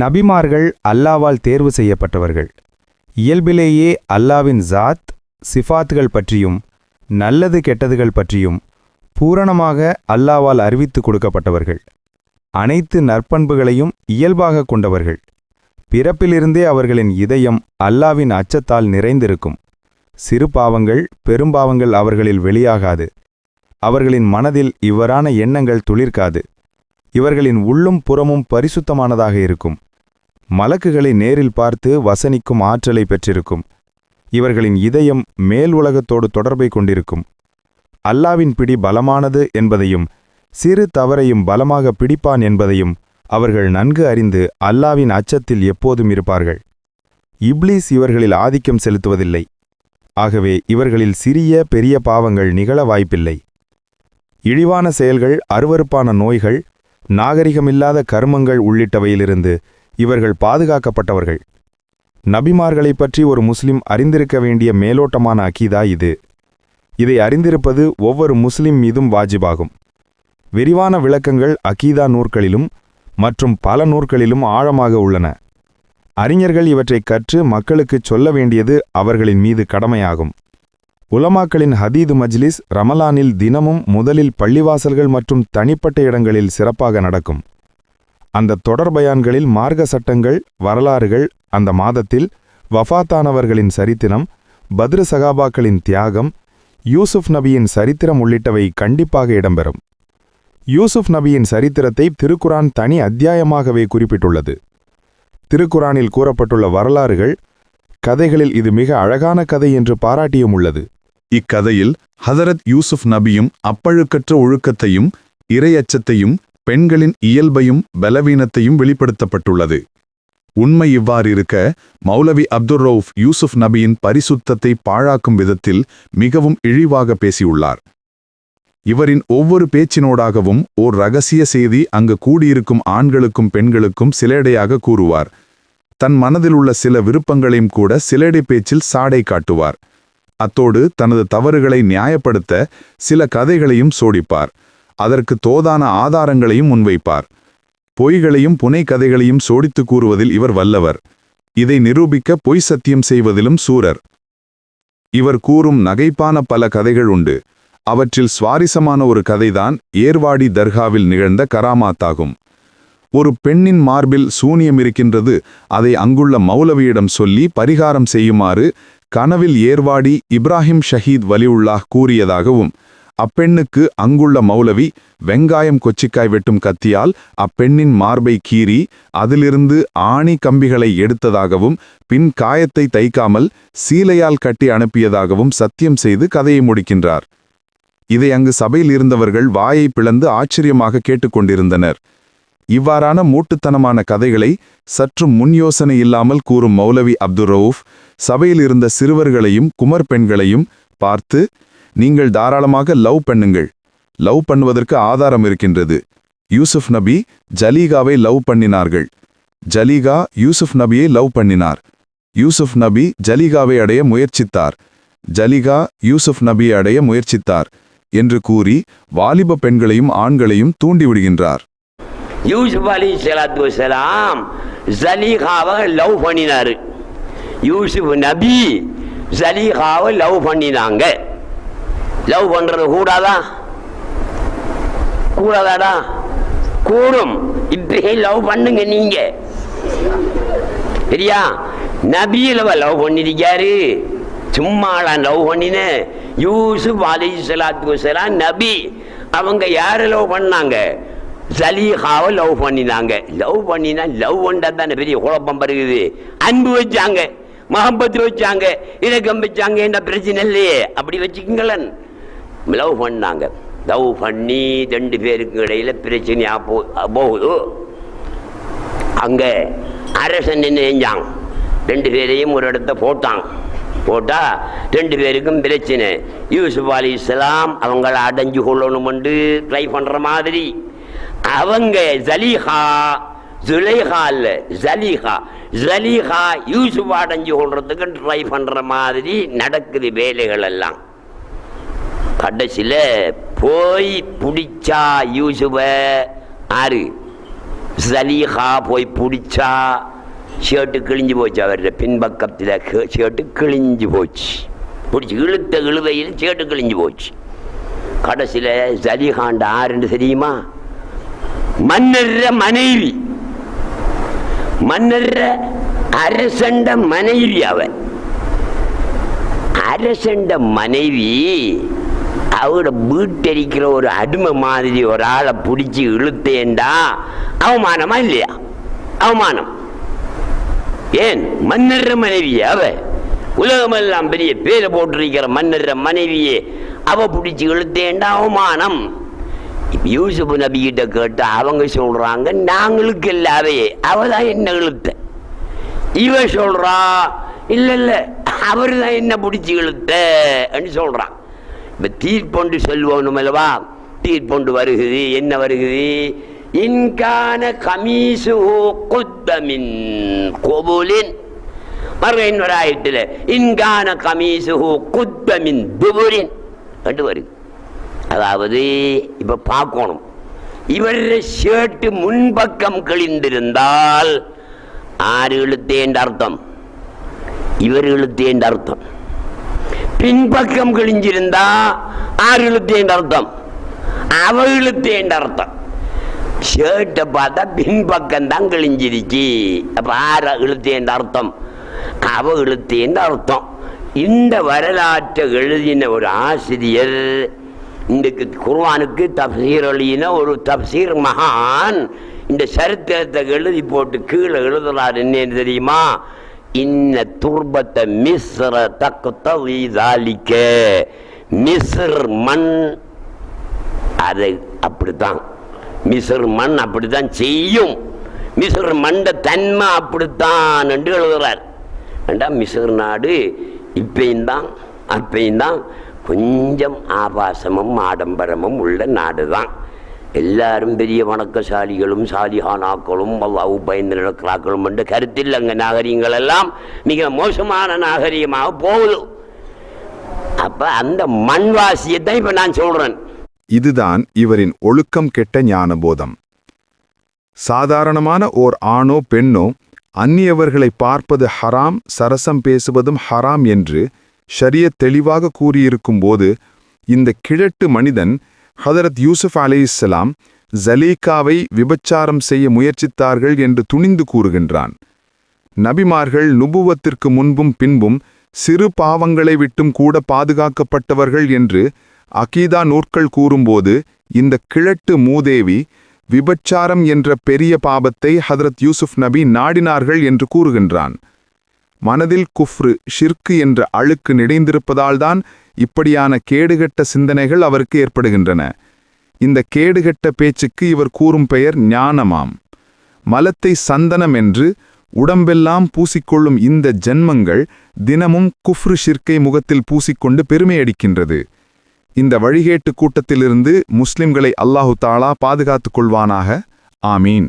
நபிமார்கள் அல்லாவால் தேர்வு செய்யப்பட்டவர்கள். இயல்பிலேயே அல்லாவின் ஜாத் சிஃபாத்துகள் பற்றியும் நல்லது கெட்டதுகள் பற்றியும் பூரணமாக அல்லாவால் அறிவித்து கொடுக்கப்பட்டவர்கள். அனைத்து நற்பண்புகளையும் இயல்பாக கொண்டவர்கள். பிறப்பிலிருந்தே அவர்களின் இதயம் அல்லாவின் அச்சத்தால் நிறைந்திருக்கும். சிறு பாவங்கள் பெரும்பாவங்கள் அவர்களில் வெளியாகாது. அவர்களின் மனதில் இவ்வாறான எண்ணங்கள் துளிர்க்காது. இவர்களின் உள்ளும் புறமும் பரிசுத்தமானதாக இருக்கும். மலக்குகளை நேரில் பார்த்து வசனிக்கும் ஆற்றலை பெற்றிருக்கும். இவர்களின் இதயம் மேல் உலகத்தோடு தொடர்பை கொண்டிருக்கும். அல்லாவின் பிடி பலமானது என்பதையும் சிறு தவறையும் பலமாக பிடிப்பான் என்பதையும் அவர்கள் நன்கு அறிந்து அல்லாவின் அச்சத்தில் எப்போதும் இருப்பார்கள். இப்லீஸ் இவர்களில் ஆதிக்கம் செலுத்துவதில்லை. ஆகவே இவர்களில் சிறிய பெரிய பாவங்கள் நிகழ வாய்ப்பில்லை. இழிவான செயல்கள் அருவருப்பான நோய்கள் நாகரிகமில்லாத கர்மங்கள் உள்ளிட்டவையிலிருந்து இவர்கள் பாதுகாக்கப்பட்டவர்கள். நபிமார்களைப் பற்றி ஒரு முஸ்லிம் அறிந்திருக்க வேண்டிய மேலோட்டமான அக்கீதா இது. இதை அறிந்திருப்பது ஒவ்வொரு முஸ்லிம் மீதும் வாஜிபாகும். விரிவான விளக்கங்கள் அகீதா நூற்களிலும் மற்றும் பல நூற்களிலும் ஆழமாக உள்ளன. அறிஞர்கள் இவற்றைக் கற்று மக்களுக்குச் சொல்ல வேண்டியது அவர்களின் மீது கடமையாகும். உலமாக்களின் ஹதீது மஜ்லிஸ் ரமலானில் தினமும் முதலில் பள்ளிவாசல்கள் மற்றும் தனிப்பட்ட இடங்களில் சிறப்பாக நடக்கும். அந்த தொடர்பயான்களில் மார்க்க சட்டங்கள் வரலாறுகள் அந்த மாதத்தில் வஃபாத்தானவர்களின் சரித்திரம் பத்ரு சகாபாக்களின் தியாகம் யூசுப் நபியின் சரித்திரம் உள்ளிட்டவை கண்டிப்பாக இடம்பெறும். யூசுப் நபியின் சரித்திரத்தை திருக்குரான் தனி அத்தியாயமாகவே குறிப்பிட்டுள்ளது. திருக்குரானில் கூறப்பட்டுள்ள வரலாறுகள் கதைகளில் இது மிக அழகான கதை என்று பாராட்டியும் உள்ளது. இக்கதையில் ஹதரத் யூசுப் நபியும் அப்பழுக்கற்ற ஒழுக்கத்தையும் இரையச்சத்தையும் பெண்களின் இயல்பையும் பலவீனத்தையும் வெளிப்படுத்தப்பட்டுள்ளது. உண்மை இவ்வாறிருக்க மௌலவி அப்துர் ரவுஃப் யூசுப் நபியின் பரிசுத்தத்தை பாழாக்கும் விதத்தில் மிகவும் இழிவாக பேசியுள்ளார். இவரின் ஒவ்வொரு பேச்சினோடாகவும் ஓர் ரகசிய செய்தி அங்கு கூடியிருக்கும் ஆண்களுக்கும் பெண்களுக்கும் சிலேடையாக கூறுவார். தன் மனதிலுள்ள சில விருப்பங்களையும் கூட சிலேடை பேச்சில் சாடை காட்டுவார். அத்தோடு தனது தவறுகளை நியாயப்படுத்த சில கதைகளையும் சோடிப்பார் அதற்கு தோதான ஆதாரங்களையும் முன்வைப்பார். பொய்களையும் புனை கதைகளையும் சோடித்து கூறுவதில் இவர் வல்லவர். இதை நிரூபிக்க பொய் சத்தியம் செய்வதிலும் சூரர். இவர் கூறும் நகைப்பான பல கதைகள் உண்டு. அவற்றில் சுவாரஸ்யமான ஒரு கதைதான் ஏர்வாடி தர்காவில் நிகழ்ந்த கராமாத்தாகும். ஒரு பெண்ணின் மார்பில் சூனியம் இருக்கின்றது. அதை அங்குள்ள மௌலவியிடம் சொல்லி பரிகாரம் செய்யுமாறு கனவில் ஏர்வாடி இப்ராஹிம் ஷஹீத் வலியுல்லாஹ் கூறியதாகவும் அப்பெண்ணுக்கு அங்குள்ள மௌலவி வெங்காயம் கொச்சிக்காய் வெட்டும் கத்தியால் அப்பெண்ணின் மார்பை கீறி அதிலிருந்து ஆணி கம்பிகளை எடுத்ததாகவும் பின் காயத்தை தைக்காமல் சீலையால் கட்டி அனுப்பியதாகவும் சத்தியம் செய்து கதையை முடிக்கின்றார். இதை அங்கு சபையில் இருந்தவர்கள் வாயை பிளந்து ஆச்சரியமாக கேட்டுக்கொண்டிருந்தனர். இவ்வாறான மூட்டுத்தனமான கதைகளை சற்று முன் யோசனை இல்லாமல் கூறும் மௌலவி அப்துர் ரவுஃப் சபையில் இருந்த சிறுவர்களையும் குமர் பெண்களையும் பார்த்து நீங்கள் தாராளமாக லவ் பண்ணுங்கள். லவ் பண்ணுவதற்கு ஆதாரம் இருக்கின்றது. யூசுப் நபி ஜலீகாவை லவ் பண்ணினார்கள். ஜலீகா யூசுப் நபியை லவ் பண்ணினார். யூசுப் நபி ஜலீகாவை அடைய முயற்சித்தார். ஜலிகா யூசுப் நபியை அடைய முயற்சித்தார் என்று கூறி வாலிப பெண்களையும் ஆண்களையும் தூண்டிவிடுகின்றார். யூசுப் அலி சலாத்து வலாம் ஜலீகாவை லவ் பண்ணினாரு. யூசுப் நபி ஜலீகாவை லவ் பண்ணினாங்க. லவ் பண்றது கூடாதா? கூடாதாடா? கூடும். இப்படி லவ் பண்ணுங்க நீங்க. சரியா? நபியிலவ லவ் பண்ணிருக்காரு. சும்மாலாம் லவ் பண்ணின. யூசுப் அலி சலாத்து நபி. அவங்க யாரை லவ் பண்ணாங்க? சலீஹாவை லவ் பண்ணினாங்க. லவ் பண்ணினா லவ் பண்ணா தானே பெரிய குழப்பம் வருகுது. அன்பு வச்சாங்க. மகம்பத்து வச்சாங்க. இலக்கம் வச்சாங்க. என்ன பிரச்சனை இல்லையே? அப்படி வச்சுக்கங்களேன். லவ் பண்ணாங்க. லவ் பண்ணி ரெண்டு பேருக்கு இடையில பிரச்சனையா போ போகுது அங்க அரசன் என்ன செஞ்சான்? ரெண்டு பேரையும் ஒரு இடத்த போட்டான். போட்டா ரெண்டு பேருக்கும் பிரச்சனை. யூசுப் அலி இஸ்லாம் அவங்கள அடைஞ்சு கொள்ளணும்னு ட்ரை பண்ற மாதிரி. அவங்க ஜலீஹா ஜுலைஹா இல்ல ஜலீஹா ஜலீஹா யூசுப் அடைஞ்சு கொள்றதுக்கு ட்ரை பண்ற மாதிரி நடக்குது வேலைகள் எல்லாம். கடைசியில் போய் பிடிச்சா யூசுப ஆறு. சலீஹா போய் பிடிச்சா ஷர்ட்டு கிழிஞ்சு போச்சு அவருடைய பின்பக்கத்தில். ஷர்ட்டு கிழிஞ்சு போச்சு. பிடிச்சி இழுத்த இழுவையில் ஷர்ட்டு கிழிஞ்சு போச்சு. கடைசியில் சலீஹாண்ட ஆறுன்னு தெரியுமா? மன்னர்ற மனைவி. மன்னர்ற அரசண்ட மனைவி அவன். அரசண்ட மனைவி அவரோட வீட்டரிக்கிற ஒரு அடிமை மாதிரி ஒரு ஆளை பிடிச்சி இழுத்தேன்டா. அவமானமா இல்லையா? அவமானம். ஏன்? மன்னர் மனைவியே அவ. உலகமெல்லாம் பெரிய பேரை போட்டிருக்கிற மன்னர் மனைவியே. அவ பிடிச்சி இழுத்தேன்டா அவமானம். யூசுப் நபிகிட்ட கேட்டு அவங்க சொல்றாங்க நாங்களுக்கு இல்லாவே அவ தான் என்ன இழுத்த? இவ சொல்றா இல்ல இல்ல அவர் தான் என்ன பிடிச்சி இழுத்தன்னு சொல்றான். இப்போ தீர்ப்பொண்டு சொல்வோம் அல்லவா தீர்ப்பொண்டு வருகுது என்ன வருகிறது இன்கான கமீசு குத்தமின் கோபுலின். மறுபடியும் வராயிட்டில் இன்கான கமீசு குத்தமின் துபுரின். கண்டு வருது. அதாவது இப்ப பார்க்கணும். இவருடைய ஷர்ட்டு முன்பக்கம் கிழிந்திருந்தால் ஆறு இழுத்தேன்ற அர்த்தம். இவர் இழுத்தேன்ற அர்த்தம். பின்பக்கம் கிழிஞ்சிருந்தா ஆறு இழுத்தேன்ற அர்த்தம். அவ இழுத்தேன்ற அர்த்தம். ஷர்ட்டை பார்த்தா பின்பக்கம் தான் கிழிஞ்சிருச்சு. அப்ப ஆற இழுத்தேன்ற அர்த்தம். அவ இழுத்தேன்ற அர்த்தம். இந்த வரலாற்றை எழுதின ஒரு ஆசிரியர் இன்றைக்கு குர்வானுக்கு தப்சீர் எழுதின ஒரு தப்சீர் மகான் இந்த சரித்திரத்தை எழுதி போட்டு கீழே எழுதுறார். என்னன்னு தெரியுமா? இன்ன துர்பத்தை மிஸ்ர தக்குத்த வீதாலிக்க மிஸ்ர் மண் அதை அப்படித்தான். மிஸ்ர் மண் அப்படித்தான் செய்யும். மிஸ்ர் மண்ட தன்மை அப்படித்தான் என்று எழுதுகிறார். ஏண்டா மிஸ்ர் நாடு இப்பையும் தான் அப்பையும் தான் கொஞ்சம் ஆபாசமும் ஆடம்பரமும் உள்ள நாடு தான் எல்லாரும் பெரிய வணக்கசாலிகளும் சாலிஹானாக்களும் அல்லாவு பயந்து நடக்கிறாக்களும் என்று கருத்தில் அங்கே நாகரிகங்கள் எல்லாம் மிக மோசமான நாகரிகமாக போகுது. அப்ப அந்த மண்வாசியத்தை இப்ப நான் சொல்றேன். இதுதான் இவரின் ஒழுக்கம் கெட்ட ஞானபோதம். சாதாரணமான ஓர் ஆணோ பெண்ணோ அந்நியவர்களை பார்ப்பது ஹராம் சரசம் பேசுவதும் ஹராம் என்று ஷரிய தெளிவாக கூறியிருக்கும்போது இந்த கிழட்டு மனிதன் ஹதரத் யூசுப் அலைஹிஸ்ஸலாம் ஜலீகாவை விபச்சாரம் செய்ய முயற்சித்தார்கள் என்று துணிந்து கூறுகின்றான். நபிமார்கள் நுபுவத்திற்கு முன்பும் பின்பும் சிறு பாவங்களை விட்டும் கூட பாதுகாக்கப்பட்டவர்கள் என்று அகீதா நூற்கள் கூறும்போது இந்த கிழட்டு மூதேவி விபச்சாரம் என்ற பெரிய பாபத்தை ஹதரத் யூசுப் நபி நாடினார்கள் என்று கூறுகின்றான். மனதில் குஃப்ரு ஷிர்கு என்ற அழுக்கு நிறைந்திருப்பதால்தான் இப்படியான கேடுகட்ட சிந்தனைகள் அவருக்கு ஏற்படுகின்றன. இந்த கேடுகட்ட பேச்சுக்கு இவர் கூறும் பெயர் ஞானமாம். மலத்தை சந்தனம் என்று உடம்பெல்லாம் பூசிக்கொள்ளும் இந்த ஜென்மங்கள் தினமும் குஃப்ரு ஷிர்கை முகத்தில் பூசிக்கொண்டு பெருமையடிக்கின்றது இந்த வழிகேட்டு கூட்டத்திலிருந்து முஸ்லிம்களை அல்லாஹு தாலா பாதுகாத்துக் கொள்வானாக? ஆமீன்.